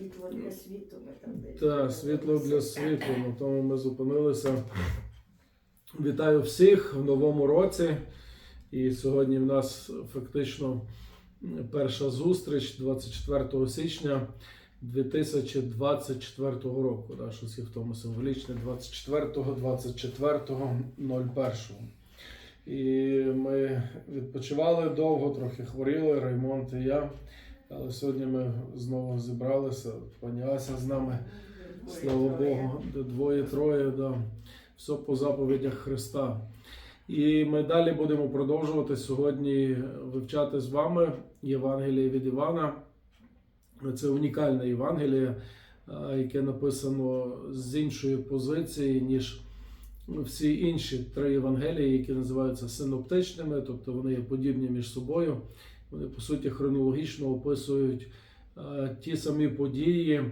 Світло для світу ми там десь. Так, світло для світу. На тому ми зупинилися. Вітаю всіх в новому році. І сьогодні в нас фактично перша зустріч 24 січня 2024 року. Да, щось є в тому символічне 24-го, 24-го, 01. І ми відпочивали довго, трохи хворіли, Раймонд і я. Але сьогодні ми знову зібралися. Пані з нами. Слава Богу, двоє-троє, да. все по заповідях Христа. І ми далі будемо продовжувати сьогодні вивчати з вами Євангеліє від Івана. Це унікальне Євангеліє, яке написано з іншої позиції, ніж всі інші три Євангелії, які називаються синоптичними, тобто вони є подібні між собою. Вони, по суті, хронологічно описують е, ті самі події,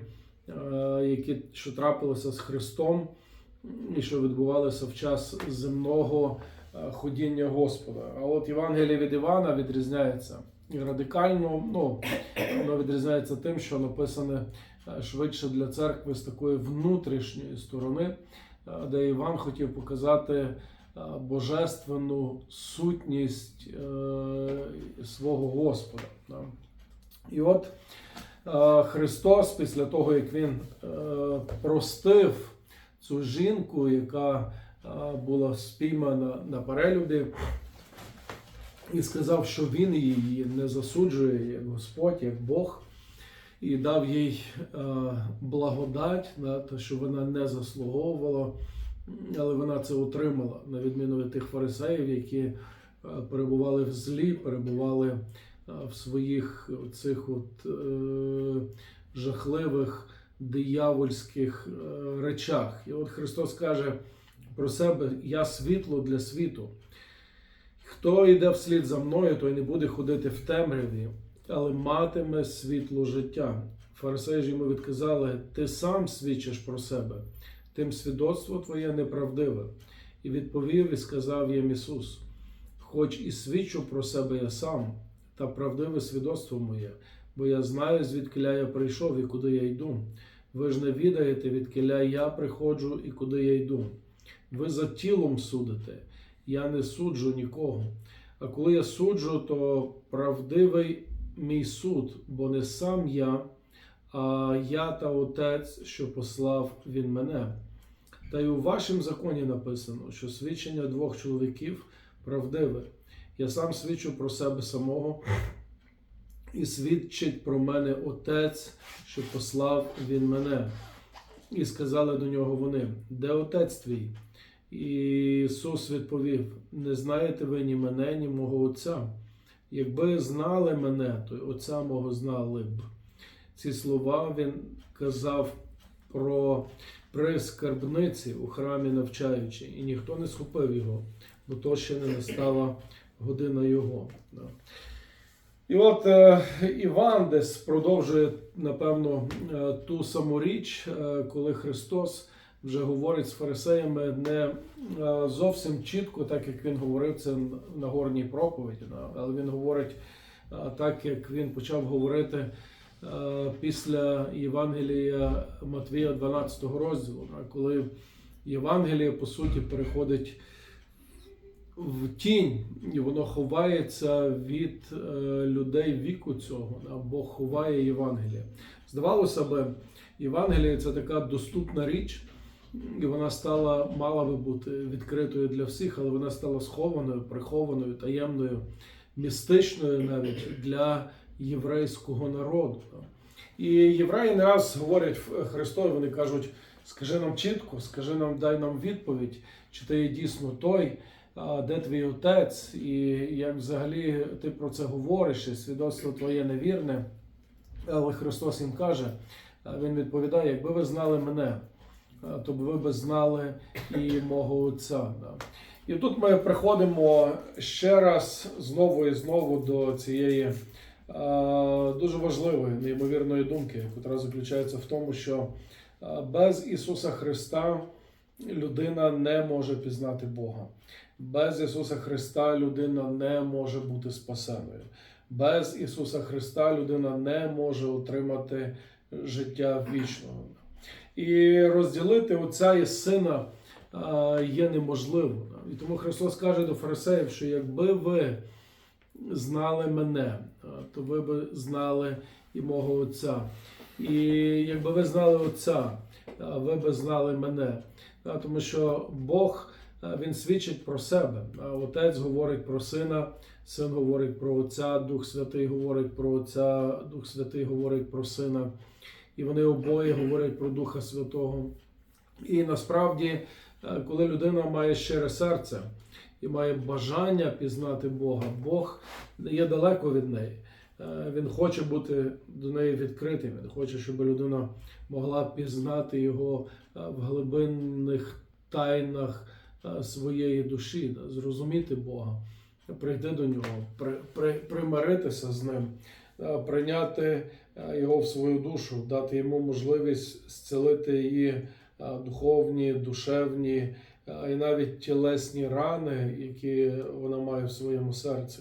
е, які що трапилися з Христом, і що відбувалися в час земного е, ходіння Господа. А от Євангеліє від Івана відрізняється радикально. Ну, воно відрізняється тим, що написане е, швидше для церкви з такої внутрішньої сторони, е, де Іван хотів показати божественну сутність е, свого Господа. І от е, Христос, після того, як Він е, простив цю жінку, яка е, була спіймана на перелюбі, і сказав, що він її не засуджує як Господь, як Бог, і дав їй е, благодать, да, те, що вона не заслуговувала, але вона це отримала, на відміну від тих фарисеїв, які е, перебували в злі, перебували е, в своїх цих от е, жахливих диявольських е, речах. І от Христос каже про себе: Я світло для світу. Хто йде вслід за мною, той не буде ходити в темряві, але матиме світло життя. Фарисеї ж йому відказали: Ти сам свідчиш про себе, тим свідоцтво твоє неправдиве. І відповів і сказав їм Ісус: Хоч і свідчу про себе я сам, та правдиве свідоцтво моє, бо я знаю, звідкиля я прийшов і куди я йду. Ви ж не відаєте, відкиля я приходжу і куди я йду. Ви за тілом судите, я не суджу нікого. А коли я суджу, то правдивий мій суд, бо не сам я, а я та Отець, що послав він мене. Та й у вашому законі написано, що свідчення двох чоловіків правдиве. Я сам свідчу про себе самого, і свідчить про мене Отець, що послав він мене. І сказали до нього вони: Де отець твій? І Ісус відповів: Не знаєте ви ні мене, ні мого Отця. Якби знали мене, то й Отця мого знали б. Ці слова він казав про при скарбниці у храмі навчаючи, і ніхто не схопив його, бо то ще не настала година його. І от е, Іван десь продовжує, напевно, е, ту саму річ, е, коли Христос вже говорить з фарисеями не зовсім чітко, так як він говорив це на горній проповіді, але він говорить так, як він почав говорити після Євангелія Матвія 12 розділу, коли Євангеліє по суті переходить в тінь, і воно ховається від е, людей віку цього, да, Бог ховає Євангеліє. Здавалося би, Євангеліє це така доступна річ, і вона стала, мала би бути відкритою для всіх, але вона стала схованою, прихованою, таємною, містичною навіть для єврейського народу. І євреї не раз говорять Христові, вони кажуть: скажи нам чітко, скажи нам, дай нам відповідь, чи ти є дійсно той, де твій отець, і як взагалі ти про це говориш, і свідоцтво твоє невірне. Але Христос їм каже, Він відповідає: якби ви знали мене, то б ви б знали і мого Отця. І тут ми приходимо ще раз знову і знову до цієї дуже важливої, неймовірної думки, яка заключається в тому, що без Ісуса Христа людина не може пізнати Бога. Без Ісуса Христа людина не може бути спасеною. Без Ісуса Христа людина не може отримати життя вічного. І розділити Отця і Сина є неможливо. І тому Христос каже до фарисеїв, що якби ви знали мене, то ви б знали і мого Отця. І якби ви знали Отця, ви б знали мене. Тому що Бог він свідчить про себе. Отець говорить про сина, син говорить про Отця, Дух Святий говорить про Отця, Дух Святий говорить про сина. І вони обоє говорять про Духа Святого. І насправді, е, коли людина має щире серце і має бажання пізнати Бога, Бог є далеко від неї. Е, Він хоче бути до неї відкритим. Він хоче, щоб людина могла пізнати його е, в глибинних тайнах е, своєї душі, зрозуміти Бога, прийти до нього, при, при, примиритися з ним, прийняти його в свою душу, дати йому можливість зцілити її духовні, душевні і навіть тілесні рани, які вона має в своєму серці.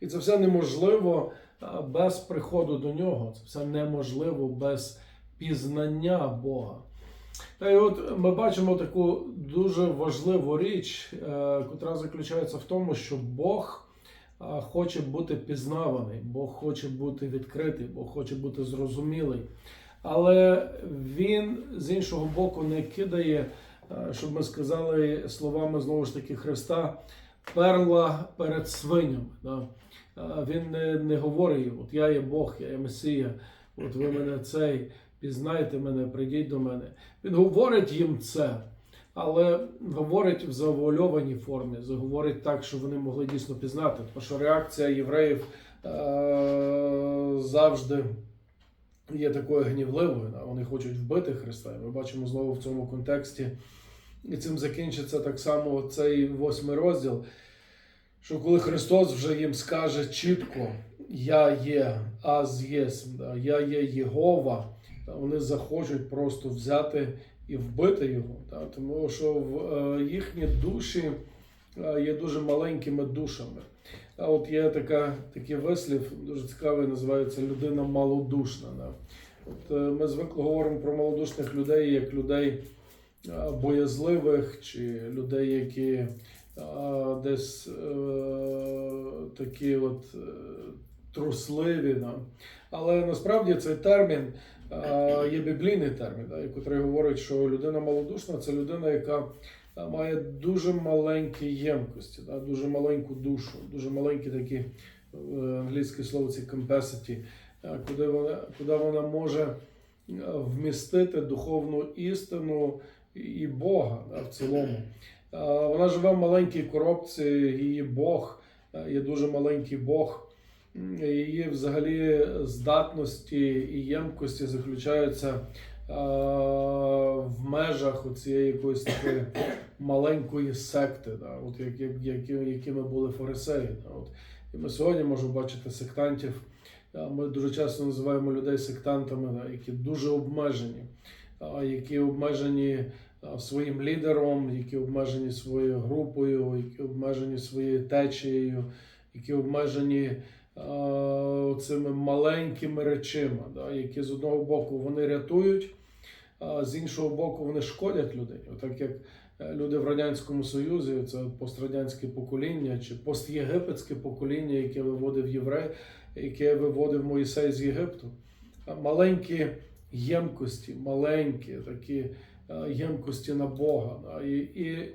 І це все неможливо е, без приходу до нього. Це все неможливо без пізнання Бога. Та й от ми бачимо таку дуже важливу річ, е, котра заключається в тому, що Бог е, хоче бути пізнаваний, Бог хоче бути відкритий, Бог хоче бути зрозумілий. Але Він з іншого боку не кидає, е, щоб ми сказали словами знову ж таки Христа, перла перед свинями. Да? Е, Він не, не говорить, от я є Бог, я є Месія, от ви мене цей, пізнайте мене, прийдіть до мене. Він говорить їм це, але говорить в завуальованій формі, говорить так, щоб вони могли дійсно пізнати. Тому що реакція євреїв е- завжди є такою гнівливою. Вони хочуть вбити Христа. Ми бачимо знову в цьому контексті. І цим закінчиться так само цей восьмий розділ. Що коли Христос вже їм скаже чітко, я є аз єсм, я є Єгова, вони захочуть просто взяти і вбити його. Тому що в е, їхні душі е, є дуже маленькими душами. А от є така, такий вислів, дуже цікавий, називається людина малодушна. От, е, ми звикли говоримо про малодушних людей як людей боязливих чи людей, які е, десь е, такі от е, трусливі. Да. Але насправді цей термін е, є біблійний термін, да, який говорить, що людина малодушна це людина, яка е, має дуже маленькі ємкості, дуже маленьку душу, дуже маленькі такі е, англійське слово це capacity, е, куди вона, куди вона може е, вмістити духовну істину і Бога да, в цілому. Вона живе в маленькій коробці, її Бог е, є дуже маленький Бог. Її взагалі здатності і ємкості заключаються в межах цієї якоїсь такої маленької секти, да, от як, як, які, якими були фарисеї. Да, от. І ми сьогодні можемо бачити сектантів. Ми дуже часто називаємо людей сектантами, да, які дуже обмежені, які обмежені своїм лідером, які обмежені своєю групою, які обмежені своєю течією, які обмежені а, цими маленькими речима, да, які з одного боку вони рятують, а з іншого боку вони шкодять людині. Отак як е, люди в Радянському Союзі, це пострадянське покоління чи постєгипетське покоління, яке виводив єврей, яке виводив Моїсей з Єгипту. Маленькі ємкості, маленькі такі е, ємкості на Бога. І, і,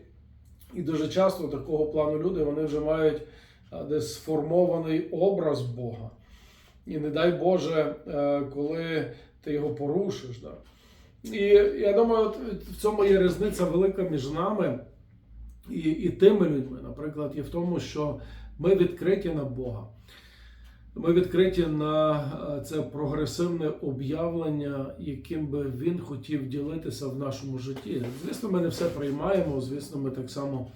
і дуже часто такого плану люди вони вже мають е, десь сформований образ Бога. І не дай Боже, е, коли ти його порушиш. Да. І я думаю, от в цьому є різниця велика між нами і, і тими людьми. Наприклад, є в тому, що ми відкриті на Бога. Ми відкриті на е, це прогресивне об'явлення, яким би він хотів ділитися в нашому житті. Звісно, ми не все приймаємо. Звісно, ми так само,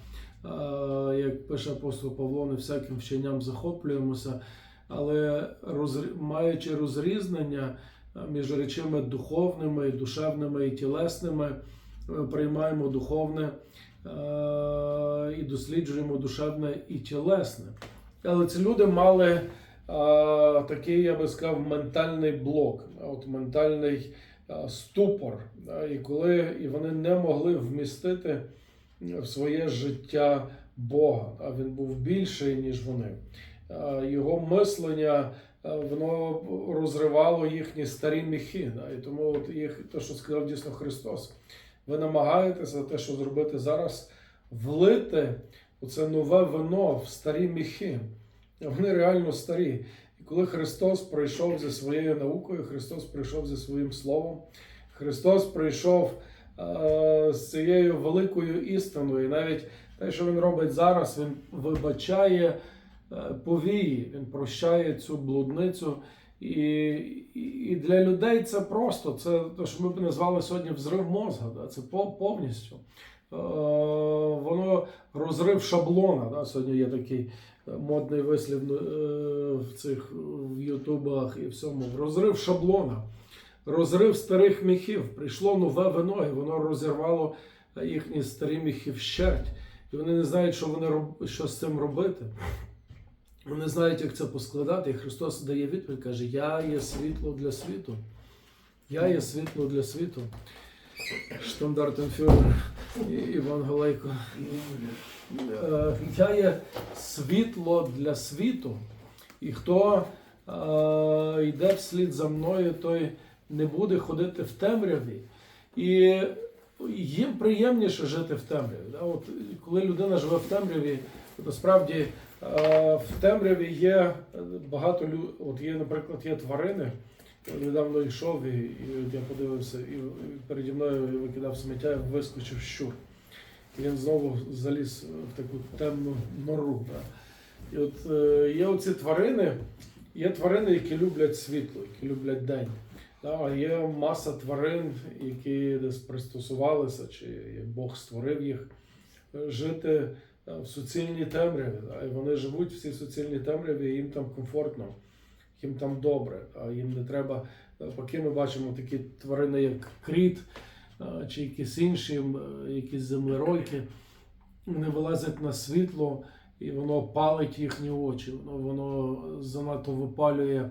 е, як пише апостол Павло, не всяким вченням захоплюємося, але маючи розрізнення е, між речами духовними, душевними і тілесними, ми приймаємо духовне і досліджуємо душевне і тілесне. Але ці люди мали такий, я би сказав, ментальний блок, от ментальний ступор. І коли і вони не могли вмістити в своє життя Бога, а він був більший, ніж вони. Його мислення воно розривало їхні старі міхи. І тому от їх, те, що сказав дійсно Христос, ви намагаєтеся те, що зробити зараз, влити оце нове вино в старі міхи. Вони реально старі. І коли Христос прийшов зі своєю наукою, Христос прийшов зі своїм словом, Христос прийшов е, з цією великою істиною. І навіть те, що Він робить зараз, Він вибачає е, повії, Він прощає цю блудницю. І, і, для людей це просто, це те, що ми б назвали сьогодні взрив мозга. Да? Це повністю. Е, воно розрив шаблона. Да? Сьогодні є такий модний вислів е, в цих в Ютубах і всьому. Розрив шаблона, розрив старих міхів. Прийшло нове вино, і воно розірвало їхні старі міхи вщерть. І вони не знають, що вони роб- що з цим робити. Вони знають, як це поскладати. І Христос дає відповідь, каже: Я є світло для світу. Я є світло для світу. Штандартенфюрер Іван Галейко. Е, Я є світло для світу. І хто е, йде вслід за мною, той не буде ходити в темряві. І їм приємніше жити в темряві. Да? От, коли людина живе в темряві, то насправді е, в темряві є багато лю... От є, наприклад, є тварини. Недавно йшов і, і от я подивився, і переді мною викидав сміття, вискочив щур. І він знову заліз в таку темну нору. Да? І от е, є оці тварини, є тварини, які люблять світло, які люблять день. Да? А є маса тварин, які десь пристосувалися, чи Бог створив їх е, жити е, в суцільній темряві. Да? І вони живуть в цій суцільній темряві, і їм там комфортно, їм там добре, а їм не треба. Поки ми бачимо такі тварини, як кріт, чи якісь інші, м, якісь землеройки, вони вилазять на світло, і воно палить їхні очі, воно, воно занадто випалює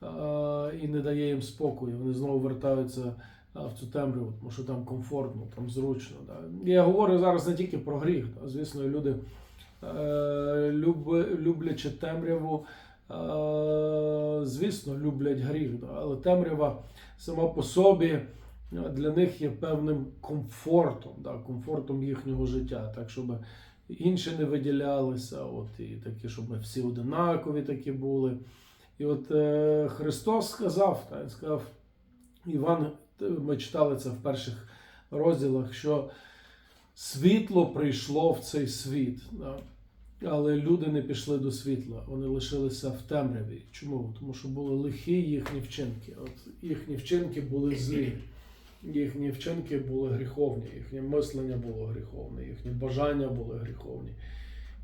а, і не дає їм спокою. Вони знову вертаються а, в цю темряву, тому що там комфортно, там зручно. Да. Я говорю зараз не тільки про гріх. Да. Звісно, люди е, люблячи темряву, е, звісно, люблять гріх, але темрява сама по собі для них є певним комфортом, комфортом їхнього життя, так щоб інші не виділялися, от і такі, щоб ми всі одинакові такі були. І от е, Христос сказав, та, він сказав, Іван, ми читали це в перших розділах, що світло прийшло в цей світ. Да? Але люди не пішли до світла, вони лишилися в темряві. Чому? Тому що були лихі їхні вчинки. От їхні вчинки були злі, їхні вчинки були гріховні, їхнє мислення було гріховне, їхні бажання були гріховні.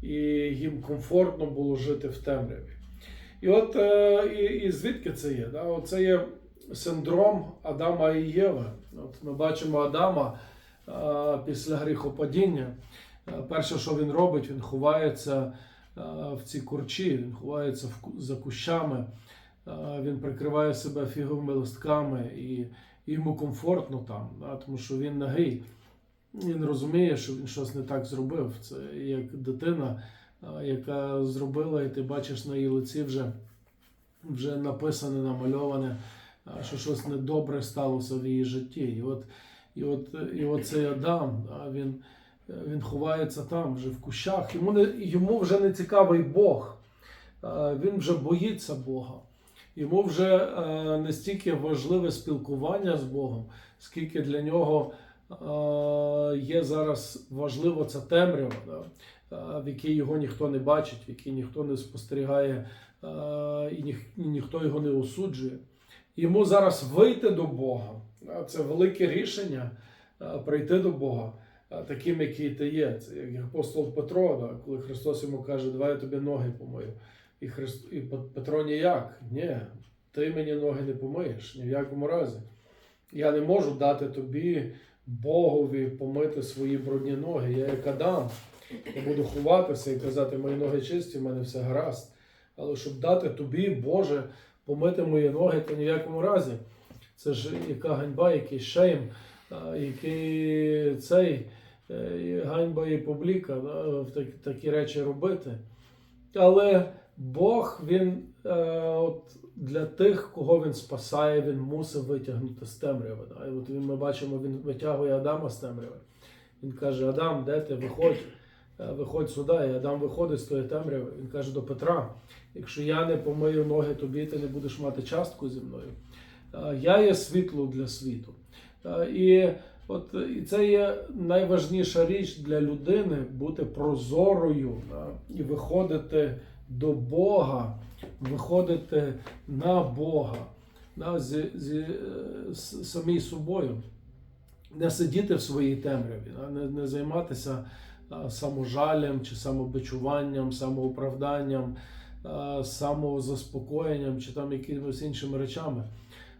І їм комфортно було жити в темряві. І от е, і, і звідки це є? Да? Це є синдром Адама і Єви. От ми бачимо Адама е, після гріхопадіння. Е, Перше, що він робить, він ховається е, в ці курчі, він ховається за кущами, е, він прикриває себе фіговими листками і, йому комфортно там, тому що він нагий. Він розуміє, що він щось не так зробив. Це як дитина, яка зробила, і ти бачиш на її лиці вже, вже написане, намальоване, що щось недобре сталося в її житті. І от, і от, і от цей Адам, він, він ховається там, вже в кущах. Йому, не, йому вже не цікавий Бог. Е, Він вже боїться Бога. Йому вже е, не стільки важливе спілкування з Богом, скільки для нього е, є зараз важливо ця темрява, е, в якій його ніхто не бачить, в якій ніхто не спостерігає е, і, ніх, і ніхто його не осуджує. Йому зараз вийти до Бога. Це велике рішення е, прийти до Бога е, таким, який ти є. Це як апостол Петро, да, коли Христос йому каже, давай я тобі ноги помию. І, Христ... і Петро ніяк. Ні, ти мені ноги не помиєш ні в якому разі. Я не можу дати тобі, Богові, помити свої брудні ноги. Я як Адам. Я буду ховатися і казати, мої ноги чисті, в мене все гаразд. Але щоб дати тобі, Боже, помити мої ноги, то ні в якому разі. Це ж яка ганьба, який шейм, який цей ганьба і публіка да, так- такі речі робити. Але Бог він е, от для тих, кого він спасає, він мусив витягнути з темряви. Да? І от він, ми бачимо, він витягує Адама з темряви. Він каже: Адам, де ти? Виходь, Е, виходь сюди. І Адам виходить з тої темряви. Він каже до Петра: якщо я не помию ноги тобі, ти не будеш мати частку зі мною. Е, Я є світло для світу. Е, І от і це є найважніша річ для людини бути прозорою да, і виходити до Бога, виходити на Бога да, зі, зі, е, с- самій собою. Не сидіти в своїй темряві, да, не, не займатися а, саможалем чи самобичуванням, самооправданням, а, самозаспокоєнням чи там якимись іншими речами.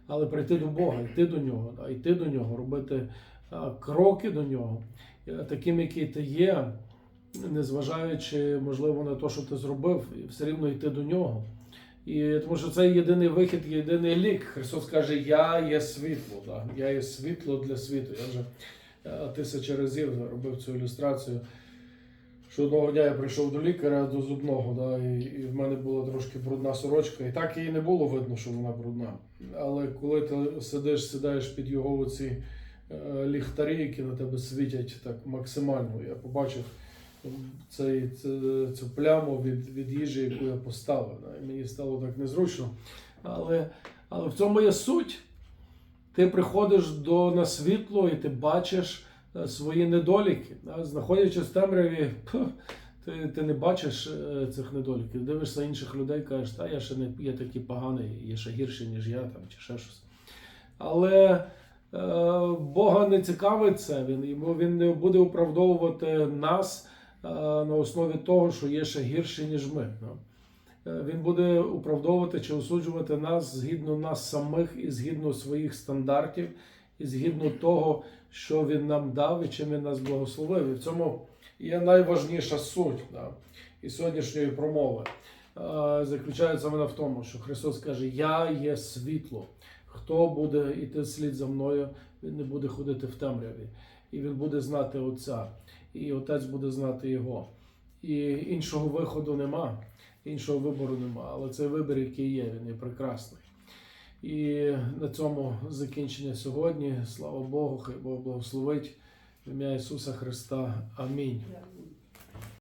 Але прийти до Бога, йти до нього, да, йти до нього, робити кроки до нього, е, таким, який ти є, незважаючи, можливо, на те, що ти зробив, і все рівно йти до нього. І тому що це єдиний вихід, єдиний лік. Христос каже: Я є світло, да? я є світло для світу. Я вже е, тисячі разів робив цю ілюстрацію. Що одного дня я прийшов до лікаря до зубного, да, і, і в мене була трошки брудна сорочка, і так її не було видно, що вона брудна. Але коли ти сидиш, сідаєш під його оці ліхтарі, які на тебе світять так максимально, я побачив цей, цю, пляму від, від їжі, яку я поставив. І мені стало так незручно. Але, але в цьому є суть. Ти приходиш до, на світло і ти бачиш е, свої недоліки. Знаходячись в темряві, ти, ти не бачиш е, цих недоліків. Дивишся інших людей, кажеш, та я ще не є такий поганий, є ще гірший, ніж я там, чи ще щось. Але е, Бога не цікавить це. Він, він не буде оправдовувати нас е, на основі того, що є ще гірші, ніж ми. Е, Він буде оправдовувати чи осуджувати нас згідно нас самих і згідно своїх стандартів, і згідно того, що він нам дав і чим він нас благословив. І в цьому є найважніша суть да, і сьогоднішньої промови. Е, Заключається вона в тому, що Христос каже: Я є світло. Хто буде йти слід за мною, він не буде ходити в темряві, і він буде знати Отця, і Отець буде знати Його. І іншого виходу нема, іншого вибору нема. Але цей вибір, який є, він є прекрасний. І на цьому закінчення сьогодні. Слава Богу, хай Бог благословить в ім'я Ісуса Христа. Амінь.